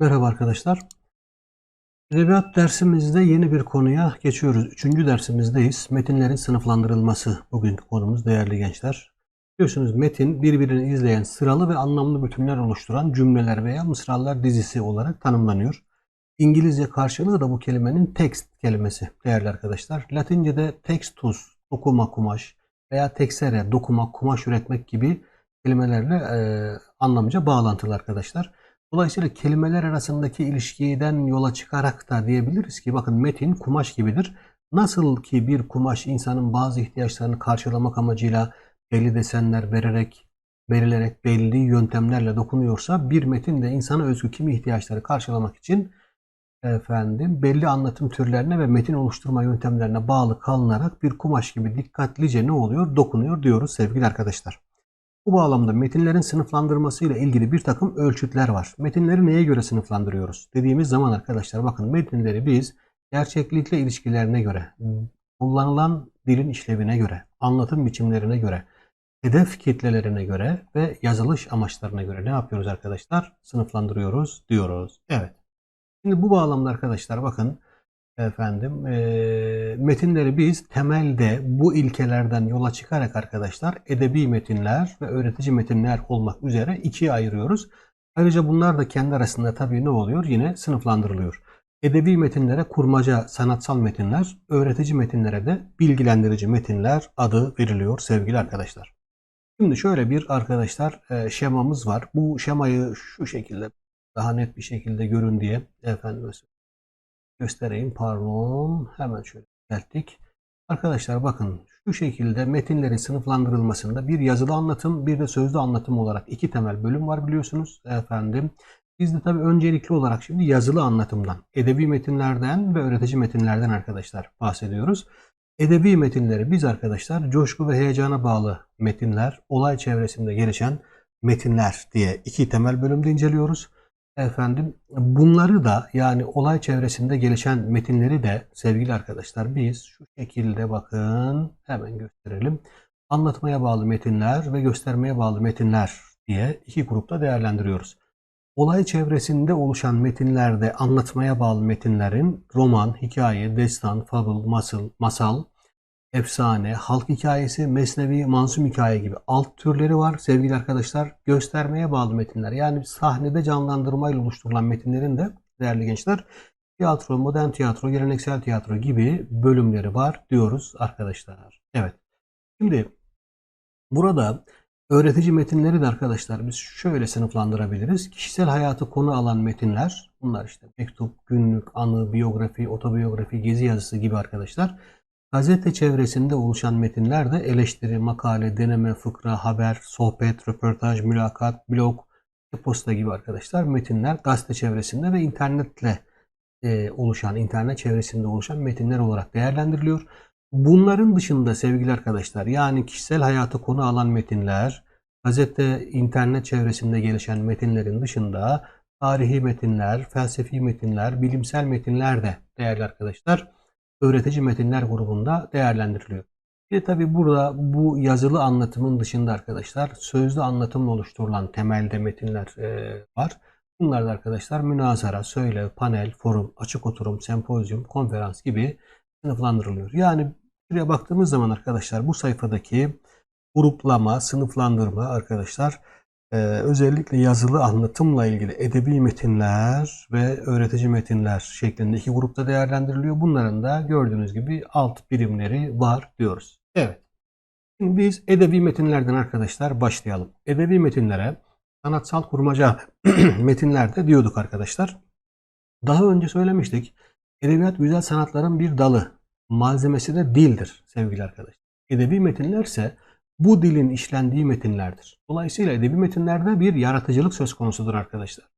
Merhaba arkadaşlar. Edebiyat dersimizde yeni bir konuya geçiyoruz. Üçüncü dersimizdeyiz. Metinlerin sınıflandırılması bugünkü konumuz değerli gençler. Biliyorsunuz metin birbirini izleyen sıralı ve anlamlı bütünler oluşturan cümleler veya mısralar dizisi olarak tanımlanıyor. İngilizce karşılığı da bu kelimenin text kelimesi değerli arkadaşlar. Latince'de textus, dokuma kumaş veya texere, dokuma, kumaş üretmek gibi kelimelerle e, anlamca bağlantılı arkadaşlar. Dolayısıyla kelimeler arasındaki ilişkiden yola çıkarak da diyebiliriz ki bakın metin kumaş gibidir. Nasıl ki bir kumaş insanın bazı ihtiyaçlarını karşılamak amacıyla belli desenler vererek, verilerek belli yöntemlerle dokunuyorsa bir metin de insana özgü kimi ihtiyaçları karşılamak için efendim belli anlatım türlerine ve metin oluşturma yöntemlerine bağlı kalınarak bir kumaş gibi dikkatlice ne oluyor? Dokunuyor diyoruz sevgili arkadaşlar. Bu bağlamda metinlerin sınıflandırması ile ilgili bir takım ölçütler var. Metinleri neye göre sınıflandırıyoruz? Dediğimiz zaman arkadaşlar bakın metinleri biz gerçeklikle ilişkilerine göre, kullanılan dilin işlevine göre, anlatım biçimlerine göre, hedef kitlelerine göre ve yazılış amaçlarına göre ne yapıyoruz arkadaşlar? Sınıflandırıyoruz diyoruz. Evet. Şimdi bu bağlamda arkadaşlar bakın efendim e, metinleri biz temelde bu ilkelerden yola çıkarak arkadaşlar edebi metinler ve öğretici metinler olmak üzere ikiye ayırıyoruz. Ayrıca bunlar da kendi arasında tabii ne oluyor? Yine sınıflandırılıyor. Edebi metinlere kurmaca sanatsal metinler, öğretici metinlere de bilgilendirici metinler adı veriliyor sevgili arkadaşlar. Şimdi şöyle bir arkadaşlar şemamız var. Bu şemayı şu şekilde daha net bir şekilde görün diye efendim göstereyim. Pardon. Hemen şöyle geldik. Arkadaşlar bakın şu şekilde metinlerin sınıflandırılmasında bir yazılı anlatım bir de sözlü anlatım olarak iki temel bölüm var biliyorsunuz efendim. Biz de tabii öncelikli olarak şimdi yazılı anlatımdan, edebi metinlerden ve öğretici metinlerden arkadaşlar bahsediyoruz. Edebi metinleri biz arkadaşlar coşku ve heyecana bağlı metinler, olay çevresinde gelişen metinler diye iki temel bölümde inceliyoruz. Efendim bunları da yani olay çevresinde gelişen metinleri de sevgili arkadaşlar biz şu şekilde bakın hemen gösterelim. Anlatmaya bağlı metinler ve göstermeye bağlı metinler diye iki grupta değerlendiriyoruz. Olay çevresinde oluşan metinlerde anlatmaya bağlı metinlerin roman, hikaye, destan, fable, masal, masal, efsane, halk hikayesi, mesnevi, mansum hikaye gibi alt türleri var sevgili arkadaşlar. Göstermeye bağlı metinler yani sahnede canlandırmayla oluşturulan metinlerin de değerli gençler tiyatro, modern tiyatro, geleneksel tiyatro gibi bölümleri var diyoruz arkadaşlar. Evet. Şimdi burada öğretici metinleri de arkadaşlar biz şöyle sınıflandırabiliriz. Kişisel hayatı konu alan metinler bunlar işte mektup, günlük, anı, biyografi, otobiyografi, gezi yazısı gibi arkadaşlar. Gazete çevresinde oluşan metinler de eleştiri, makale, deneme, fıkra, haber, sohbet, röportaj, mülakat, blog, e-posta gibi arkadaşlar metinler gazete çevresinde ve internetle e, oluşan, internet çevresinde oluşan metinler olarak değerlendiriliyor. Bunların dışında sevgili arkadaşlar yani kişisel hayatı konu alan metinler, gazete, internet çevresinde gelişen metinlerin dışında tarihi metinler, felsefi metinler, bilimsel metinler de değerli arkadaşlar öğretici metinler grubunda değerlendiriliyor. Bir de tabi burada bu yazılı anlatımın dışında arkadaşlar sözlü anlatımla oluşturulan temelde metinler e, var. Bunlar da arkadaşlar münazara, söyle, panel, forum, açık oturum, sempozyum, konferans gibi sınıflandırılıyor. Yani buraya baktığımız zaman arkadaşlar bu sayfadaki gruplama, sınıflandırma arkadaşlar ee, özellikle yazılı anlatımla ilgili edebi metinler ve öğretici metinler şeklinde iki grupta değerlendiriliyor. Bunların da gördüğünüz gibi alt birimleri var diyoruz. Evet. Şimdi biz edebi metinlerden arkadaşlar başlayalım. Edebi metinlere sanatsal kurmaca metinlerde diyorduk arkadaşlar. Daha önce söylemiştik. Edebiyat güzel sanatların bir dalı. Malzemesi de dildir sevgili arkadaşlar. Edebi metinler ise bu dilin işlendiği metinlerdir. Dolayısıyla edebi metinlerde bir yaratıcılık söz konusudur arkadaşlar.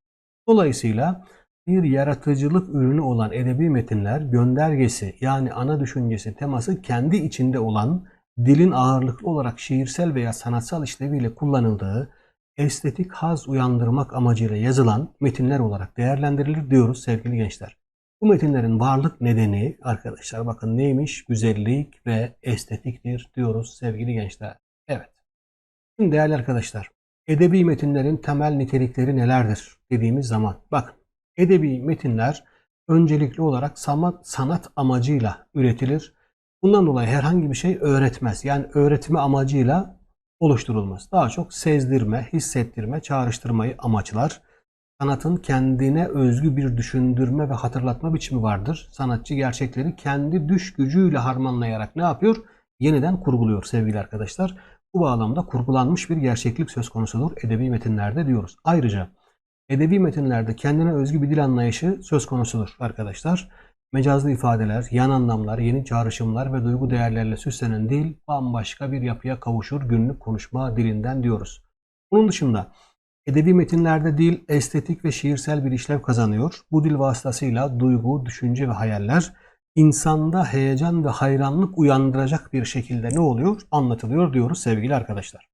Dolayısıyla bir yaratıcılık ürünü olan edebi metinler göndergesi yani ana düşüncesi teması kendi içinde olan dilin ağırlıklı olarak şiirsel veya sanatsal işleviyle kullanıldığı estetik haz uyandırmak amacıyla yazılan metinler olarak değerlendirilir diyoruz sevgili gençler. Bu metinlerin varlık nedeni arkadaşlar bakın neymiş? Güzellik ve estetiktir diyoruz sevgili gençler. Değerli arkadaşlar, edebi metinlerin temel nitelikleri nelerdir dediğimiz zaman bakın Edebi metinler öncelikli olarak sanat, sanat amacıyla üretilir. Bundan dolayı herhangi bir şey öğretmez. Yani öğretme amacıyla oluşturulmaz. Daha çok sezdirme, hissettirme, çağrıştırmayı amaçlar. Sanatın kendine özgü bir düşündürme ve hatırlatma biçimi vardır. Sanatçı gerçekleri kendi düş gücüyle harmanlayarak ne yapıyor? Yeniden kurguluyor sevgili arkadaşlar. Bu bağlamda kurgulanmış bir gerçeklik söz konusudur edebi metinlerde diyoruz. Ayrıca edebi metinlerde kendine özgü bir dil anlayışı söz konusudur arkadaşlar. Mecazlı ifadeler, yan anlamlar, yeni çağrışımlar ve duygu değerlerle süslenen dil bambaşka bir yapıya kavuşur günlük konuşma dilinden diyoruz. Bunun dışında edebi metinlerde dil estetik ve şiirsel bir işlev kazanıyor. Bu dil vasıtasıyla duygu, düşünce ve hayaller insanda heyecan ve hayranlık uyandıracak bir şekilde ne oluyor? Anlatılıyor diyoruz sevgili arkadaşlar.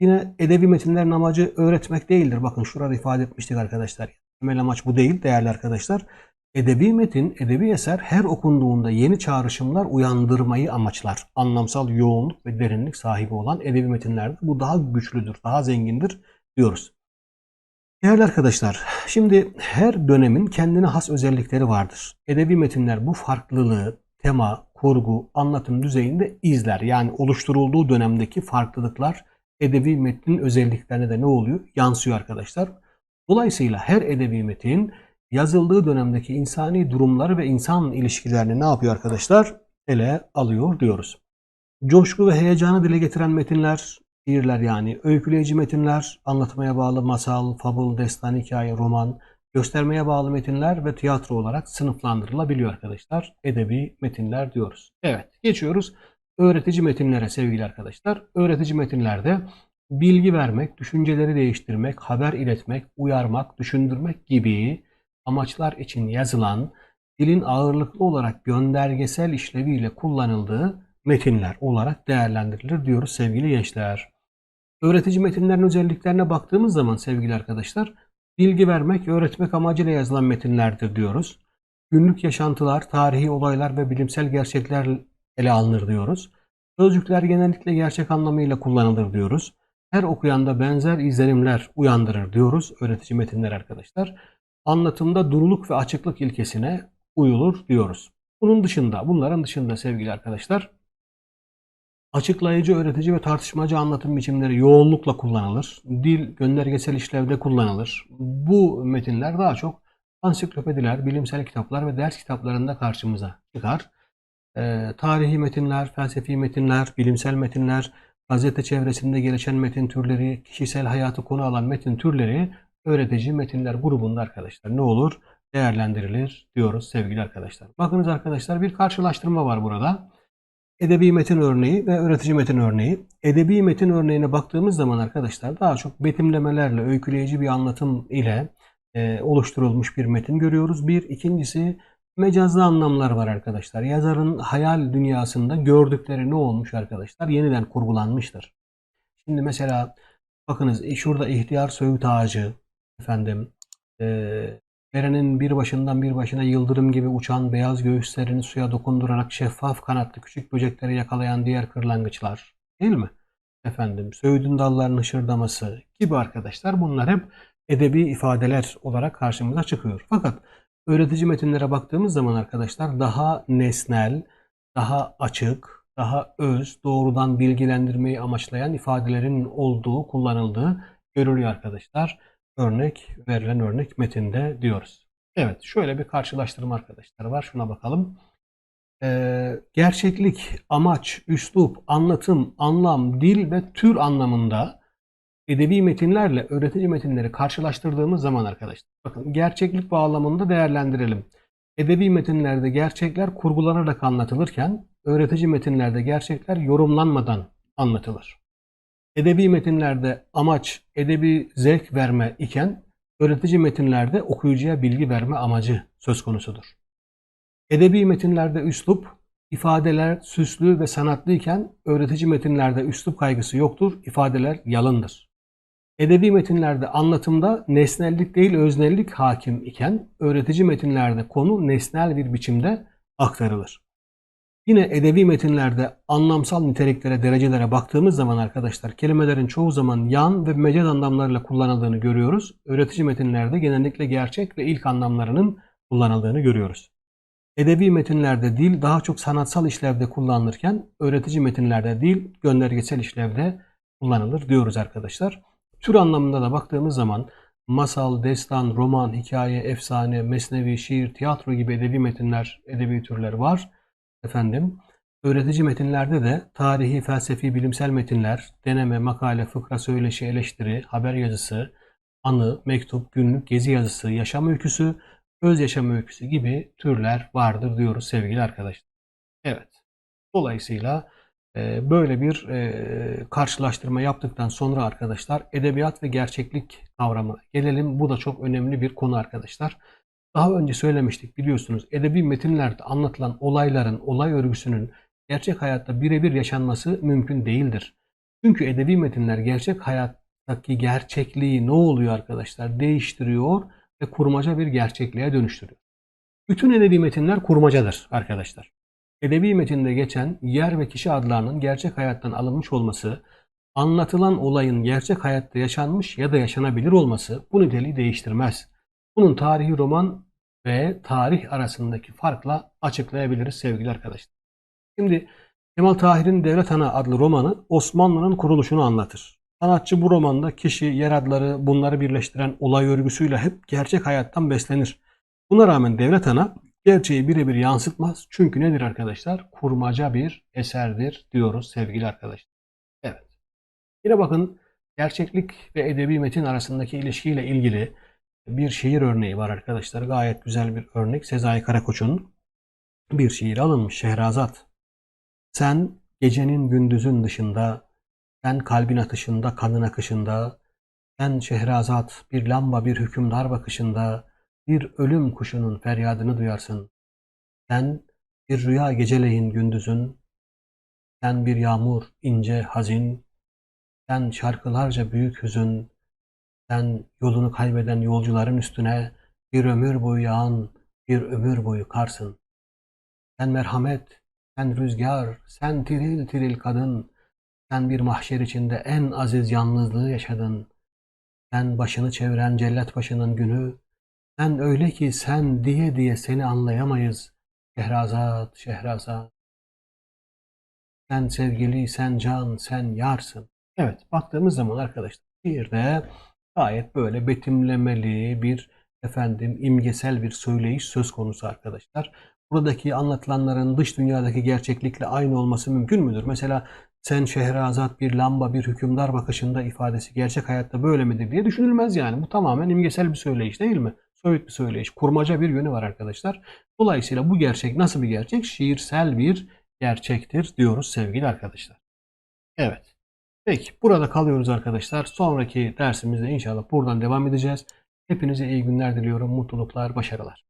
Yine edebi metinlerin amacı öğretmek değildir. Bakın şurada ifade etmiştik arkadaşlar. Temel amaç bu değil değerli arkadaşlar. Edebi metin, edebi eser her okunduğunda yeni çağrışımlar uyandırmayı amaçlar. Anlamsal yoğunluk ve derinlik sahibi olan edebi metinlerde bu daha güçlüdür, daha zengindir diyoruz. Değerli arkadaşlar, şimdi her dönemin kendine has özellikleri vardır. Edebi metinler bu farklılığı tema, kurgu, anlatım düzeyinde izler. Yani oluşturulduğu dönemdeki farklılıklar edebi metnin özelliklerine de ne oluyor? Yansıyor arkadaşlar. Dolayısıyla her edebi metin yazıldığı dönemdeki insani durumları ve insan ilişkilerini ne yapıyor arkadaşlar? Ele alıyor diyoruz. Coşku ve heyecanı dile getiren metinler, şiirler yani öyküleyici metinler, anlatmaya bağlı masal, fabul, destan, hikaye, roman, göstermeye bağlı metinler ve tiyatro olarak sınıflandırılabiliyor arkadaşlar. Edebi metinler diyoruz. Evet geçiyoruz öğretici metinlere sevgili arkadaşlar. Öğretici metinlerde bilgi vermek, düşünceleri değiştirmek, haber iletmek, uyarmak, düşündürmek gibi amaçlar için yazılan dilin ağırlıklı olarak göndergesel işleviyle kullanıldığı metinler olarak değerlendirilir diyoruz sevgili gençler. Öğretici metinlerin özelliklerine baktığımız zaman sevgili arkadaşlar bilgi vermek, öğretmek amacıyla yazılan metinlerdir diyoruz. Günlük yaşantılar, tarihi olaylar ve bilimsel gerçekler ele alınır diyoruz. Sözcükler genellikle gerçek anlamıyla kullanılır diyoruz. Her okuyanda benzer izlenimler uyandırır diyoruz öğretici metinler arkadaşlar. Anlatımda duruluk ve açıklık ilkesine uyulur diyoruz. Bunun dışında, bunların dışında sevgili arkadaşlar, açıklayıcı, öğretici ve tartışmacı anlatım biçimleri yoğunlukla kullanılır. Dil göndergesel işlevde kullanılır. Bu metinler daha çok ansiklopediler, bilimsel kitaplar ve ders kitaplarında karşımıza çıkar e, tarihi metinler, felsefi metinler, bilimsel metinler, gazete çevresinde gelişen metin türleri, kişisel hayatı konu alan metin türleri öğretici metinler grubunda arkadaşlar ne olur? Değerlendirilir diyoruz sevgili arkadaşlar. Bakınız arkadaşlar bir karşılaştırma var burada. Edebi metin örneği ve öğretici metin örneği. Edebi metin örneğine baktığımız zaman arkadaşlar daha çok betimlemelerle, öyküleyici bir anlatım ile e, oluşturulmuş bir metin görüyoruz. Bir, ikincisi mecazlı anlamlar var arkadaşlar. Yazarın hayal dünyasında gördükleri ne olmuş arkadaşlar? Yeniden kurgulanmıştır. Şimdi mesela bakınız e, şurada ihtiyar söğüt ağacı efendim e, derenin bir başından bir başına yıldırım gibi uçan beyaz göğüslerini suya dokundurarak şeffaf kanatlı küçük böcekleri yakalayan diğer kırlangıçlar değil mi? Efendim söğüdün dallarının hışırdaması gibi arkadaşlar bunlar hep edebi ifadeler olarak karşımıza çıkıyor. Fakat öğretici metinlere baktığımız zaman arkadaşlar daha nesnel, daha açık, daha öz, doğrudan bilgilendirmeyi amaçlayan ifadelerin olduğu, kullanıldığı görülüyor arkadaşlar. Örnek, verilen örnek metinde diyoruz. Evet, şöyle bir karşılaştırma arkadaşlar var. Şuna bakalım. Ee, gerçeklik, amaç, üslup, anlatım, anlam, dil ve tür anlamında edebi metinlerle öğretici metinleri karşılaştırdığımız zaman arkadaşlar bakın gerçeklik bağlamında değerlendirelim. Edebi metinlerde gerçekler kurgulanarak anlatılırken öğretici metinlerde gerçekler yorumlanmadan anlatılır. Edebi metinlerde amaç edebi zevk verme iken öğretici metinlerde okuyucuya bilgi verme amacı söz konusudur. Edebi metinlerde üslup, ifadeler süslü ve sanatlı iken öğretici metinlerde üslup kaygısı yoktur, ifadeler yalındır. Edebi metinlerde anlatımda nesnellik değil öznellik hakim iken öğretici metinlerde konu nesnel bir biçimde aktarılır. Yine edebi metinlerde anlamsal niteliklere, derecelere baktığımız zaman arkadaşlar kelimelerin çoğu zaman yan ve mecaz anlamlarıyla kullanıldığını görüyoruz. Öğretici metinlerde genellikle gerçek ve ilk anlamlarının kullanıldığını görüyoruz. Edebi metinlerde dil daha çok sanatsal işlevde kullanılırken öğretici metinlerde dil göndergesel işlevde kullanılır diyoruz arkadaşlar. Tür anlamında da baktığımız zaman masal, destan, roman, hikaye, efsane, mesnevi, şiir, tiyatro gibi edebi metinler, edebi türler var. Efendim, öğretici metinlerde de tarihi, felsefi, bilimsel metinler, deneme, makale, fıkra, söyleşi, eleştiri, haber yazısı, anı, mektup, günlük, gezi yazısı, yaşam öyküsü, öz yaşam öyküsü gibi türler vardır diyoruz sevgili arkadaşlar. Evet. Dolayısıyla e, böyle bir e, karşılaştırma yaptıktan sonra arkadaşlar edebiyat ve gerçeklik kavramına gelelim. Bu da çok önemli bir konu arkadaşlar. Daha önce söylemiştik biliyorsunuz edebi metinlerde anlatılan olayların, olay örgüsünün gerçek hayatta birebir yaşanması mümkün değildir. Çünkü edebi metinler gerçek hayattaki gerçekliği ne oluyor arkadaşlar? Değiştiriyor ve kurmaca bir gerçekliğe dönüştürüyor. Bütün edebi metinler kurmacadır arkadaşlar. Edebi metinde geçen yer ve kişi adlarının gerçek hayattan alınmış olması, anlatılan olayın gerçek hayatta yaşanmış ya da yaşanabilir olması bu niteliği değiştirmez. Bunun tarihi roman ve tarih arasındaki farkla açıklayabiliriz sevgili arkadaşlar. Şimdi Kemal Tahir'in Devlet Ana adlı romanı Osmanlı'nın kuruluşunu anlatır. Sanatçı bu romanda kişi, yer adları, bunları birleştiren olay örgüsüyle hep gerçek hayattan beslenir. Buna rağmen Devlet Ana gerçeği birebir yansıtmaz. Çünkü nedir arkadaşlar? Kurmaca bir eserdir diyoruz sevgili arkadaşlar. Evet. Yine bakın gerçeklik ve edebi metin arasındaki ilişkiyle ilgili bir şiir örneği var arkadaşlar. Gayet güzel bir örnek. Sezai Karakoç'un bir şiir alınmış. Şehrazat. Sen gecenin gündüzün dışında, sen kalbin atışında, kanın akışında, sen Şehrazat bir lamba bir hükümdar bakışında, bir ölüm kuşunun feryadını duyarsın. Sen bir rüya geceleyin gündüzün, sen bir yağmur ince hazin, sen şarkılarca büyük hüzün, sen yolunu kaybeden yolcuların üstüne bir ömür boyu yağan, bir ömür boyu karsın. Sen merhamet, sen rüzgar, sen tiril tiril kadın, sen bir mahşer içinde en aziz yalnızlığı yaşadın. Sen başını çeviren cellat başının günü, sen öyle ki sen diye diye seni anlayamayız. Şehrazat, Şehrazat. Sen sevgili, sen can, sen yarsın. Evet, baktığımız zaman arkadaşlar şiirde gayet böyle betimlemeli bir efendim imgesel bir söyleyiş söz konusu arkadaşlar. Buradaki anlatılanların dış dünyadaki gerçeklikle aynı olması mümkün müdür? Mesela sen Şehrazat bir lamba bir hükümdar bakışında ifadesi gerçek hayatta böyle midir diye düşünülmez yani. Bu tamamen imgesel bir söyleyiş değil mi? Soyut bir söyleyiş. Kurmaca bir yönü var arkadaşlar. Dolayısıyla bu gerçek nasıl bir gerçek? Şiirsel bir gerçektir diyoruz sevgili arkadaşlar. Evet. Peki burada kalıyoruz arkadaşlar. Sonraki dersimizde inşallah buradan devam edeceğiz. Hepinize iyi günler diliyorum. Mutluluklar, başarılar.